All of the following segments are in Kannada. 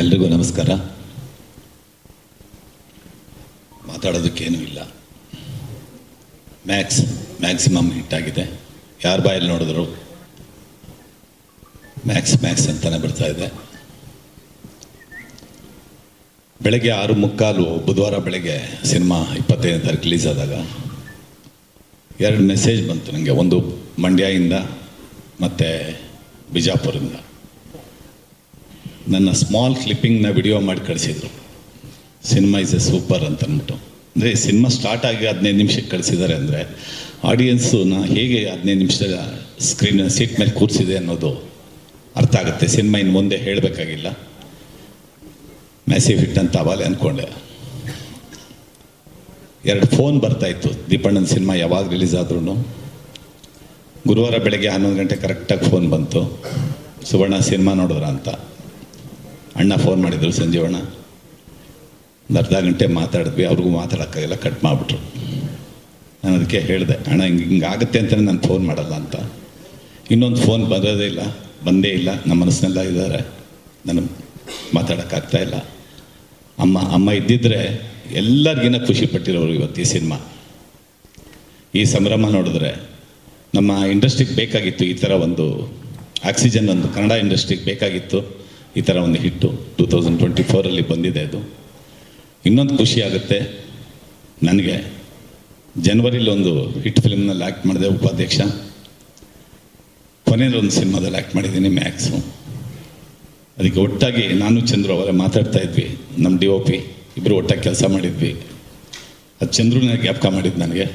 ಎಲ್ರಿಗೂ ನಮಸ್ಕಾರ. ಮಾತಾಡೋದಕ್ಕೇನೂ ಇಲ್ಲ. ಮ್ಯಾಕ್ಸ್ ಮ್ಯಾಕ್ಸಿಮಮ್ ಹಿಟ್ ಆಗಿದೆ. ಯಾರ ಬಾಯಲ್ಲಿ ನೋಡಿದ್ರು? ಮ್ಯಾಕ್ಸ್ ಮ್ಯಾಕ್ಸ್ ಅಂತಾನೆ ಬರ್ತಾ ಇದೆ. ಬೆಳಗ್ಗೆ ಆರು ಮುಕ್ಕಾಲು, ಬುಧವಾರ ಬೆಳಗ್ಗೆ ಸಿನಿಮಾ ಇಪ್ಪತ್ತೈದನೇ ತಾರೀಕು ರಿಲೀಸ್ ಆದಾಗ ಎರಡು ಮೆಸೇಜ್ ಬಂತು ನನಗೆ ಒಂದು ಮಂಡ್ಯದಿಂದ, ಮತ್ತು ಬಿಜಾಪುರದಿಂದ. ನನ್ನ ಸ್ಮಾಲ್ ಕ್ಲಿಪ್ಪಿಂಗ್ನ ವಿಡಿಯೋ ಮಾಡಿ ಕಳಿಸಿದ್ರು. ಸಿನಿಮಾ ಇಸ್ ಎ ಸೂಪರ್ ಅಂತ ಅಂದ್ಬಿಟ್ಟು ಅಂದರೆ ಸಿನಿಮಾ ಸ್ಟಾರ್ಟ್ ಆಗಿ ಹದಿನೈದು ನಿಮಿಷಕ್ಕೆ ಕಳಿಸಿದ್ದಾರೆ ಅಂದರೆ ನಾ ಹೇಗೆ ಹದಿನೈದು ನಿಮಿಷದ ಸ್ಕ್ರೀನ್ ಸೀಟ್ ಮೇಲೆ ಕೂರಿಸಿದೆ ಅನ್ನೋದು ಅರ್ಥ ಆಗುತ್ತೆ. ಸಿನಿಮಾ ಇನ್ನು ಮುಂದೆ ಹೇಳಬೇಕಾಗಿಲ್ಲ. ಮ್ಯಾಸಿವ್ ಹಿಟ್ ಅಂತ ಅವಾಗಲೇ ಅಂದ್ಕೊಂಡೆ ಎರಡು ಫೋನ್ ಬರ್ತಾಯಿತ್ತು ದೀಪಣ್ಣನ ಸಿನಿಮಾ ಯಾವಾಗ ರಿಲೀಸ್ ಆದ್ರೂ ಗುರುವಾರ ಬೆಳಗ್ಗೆ ಹನ್ನೊಂದು ಗಂಟೆ ಕರೆಕ್ಟಾಗಿ ಫೋನ್ ಬಂತು. ಸುವರ್ಣ ಸಿನಿಮಾ ನೋಡಿದ್ರ ಅಂತ. ಅಣ್ಣ ಫೋನ್ ಮಾಡಿದರು ಸಂಜೀವಣ್ಣ ಒಂದು ಅರ್ಧ ಗಂಟೆ ಮಾತಾಡಿದ್ವಿ, ಅವ್ರಿಗೂ ಮಾತಾಡೋಕ್ಕಾಗಿಲ್ಲ ಕಟ್ ಮಾಡಿಬಿಟ್ರು. ನಾನು ಅದಕ್ಕೆ ಹೇಳಿದೆ, ಅಣ್ಣ, ಹಿಂಗೆ ಹಿಂಗೆ ಆಗುತ್ತೆ ಅಂತಲೇ ನಾನು ಫೋನ್ ಮಾಡಲ್ಲ ಅಂತ. ಇನ್ನೊಂದು ಫೋನ್ ಬರೋದೇ ಇಲ್ಲ, ಬಂದೇ ಇಲ್ಲ, ನಮ್ಮ ಮನಸ್ಸಿನೆಲ್ಲ ಇದ್ದಾರೆ. ನಾನು ಮಾತಾಡೋಕ್ಕಾಗ್ತಾ ಇಲ್ಲ. ಅಮ್ಮ ಅಮ್ಮ ಇದ್ದಿದ್ದರೆ ಎಲ್ಲರಿಗಿನ್ನ ಖುಷಿ ಪಟ್ಟಿರೋರು ಇವತ್ತು ಈ ಸಿನಿಮಾ. ಈ ಸಂಭ್ರಮ ನೋಡಿದ್ರೆ ನಮ್ಮ ಇಂಡಸ್ಟ್ರಿಗೆ ಬೇಕಾಗಿತ್ತು ಈ ಥರ ಒಂದು ಆಕ್ಸಿಜನ್ ಒಂದು ಕನ್ನಡ ಇಂಡಸ್ಟ್ರಿಗೆ ಬೇಕಾಗಿತ್ತು. ಈ ಥರ ಒಂದು ಹಿಟ್ಟು ಟೂ ತೌಸಂಡ್ ಟ್ವೆಂಟಿ ಫೋರಲ್ಲಿ ಬಂದಿದೆ ಅದು. ಇನ್ನೊಂದು ಖುಷಿ ಆಗುತ್ತೆ, ನನಗೆ ಜನ್ವರಿಲಿ ಒಂದು ಹಿಟ್ ಫಿಲ್ಮ್ನಲ್ಲಿ ಆ್ಯಕ್ಟ್ ಮಾಡಿದೆ ಉಪಾಧ್ಯಕ್ಷ. ಕೊನೆಯಲ್ಲಿ ಒಂದು ಸಿನಿಮಾದಲ್ಲಿ ಆ್ಯಕ್ಟ್ ಮಾಡಿದ್ದೀನಿ ಮ್ಯಾಕ್ಸು ಅದಕ್ಕೆ ಒಟ್ಟಾಗಿ ನಾನು ಚಂದ್ರು ಅವರೇ ಮಾತಾಡ್ತಾ ಇದ್ವಿ ನಮ್ಮ ಡಿ ಒ ಪಿ ಇಬ್ಬರು ಒಟ್ಟಾಗಿ ಕೆಲಸ ಮಾಡಿದ್ವಿ. ಅದು ಚಂದ್ರನ ಜ್ಞಾಪಕ ಮಾಡಿದ್ದು ನನಗೆ.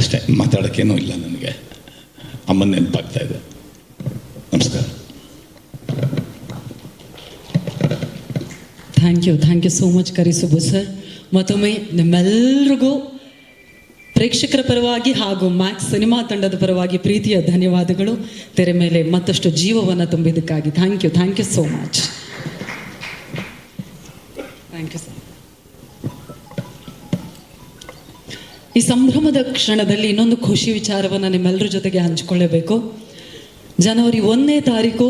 ಅಷ್ಟೇ ಮಾತಾಡೋಕ್ಕೇನೂ ಇಲ್ಲ ನನಗೆ. ಅಮ್ಮನ ನೆನಪಾಗ್ತಾ ಇದೆ ನಮಸ್ಕಾರ thank you thank you so much ಕರಿಸುಬು sir ಮತ್ತೊಮ್ಮೆ ನಿಮ್ಮೆಲ್ರಿಗೂ ಪ್ರೇಕ್ಷಕರ ಪರವಾಗಿ ಹಾಗೂ ಮ್ಯಾಕ್ಸ್ ಸಿನಿಮಾ ತಂಡದ ಪರವಾಗಿ ಪ್ರೀತಿಯ ಧನ್ಯವಾದಗಳು. ತೆರೆ ಮೇಲೆ ಮತ್ತಷ್ಟು ಜೀವವನ್ನು ತುಂಬಿದ್ದಕ್ಕಾಗಿ thank you thank you so much thank you sir ಈ ಸಂಭ್ರಮದ ಕ್ಷಣದಲ್ಲಿ ಇನ್ನೊಂದು ಖುಷಿ ವಿಚಾರವನ್ನು ನಿಮ್ಮೆಲ್ಲರ ಜೊತೆಗೆ ಹಂಚಿಕೊಳ್ಳಬೇಕು. ಜನವರಿ ಒಂದನೇ ತಾರೀಕು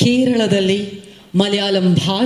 ಕೇರಳದಲ್ಲಿ ಮಲಯಾಳಂ ಭಾ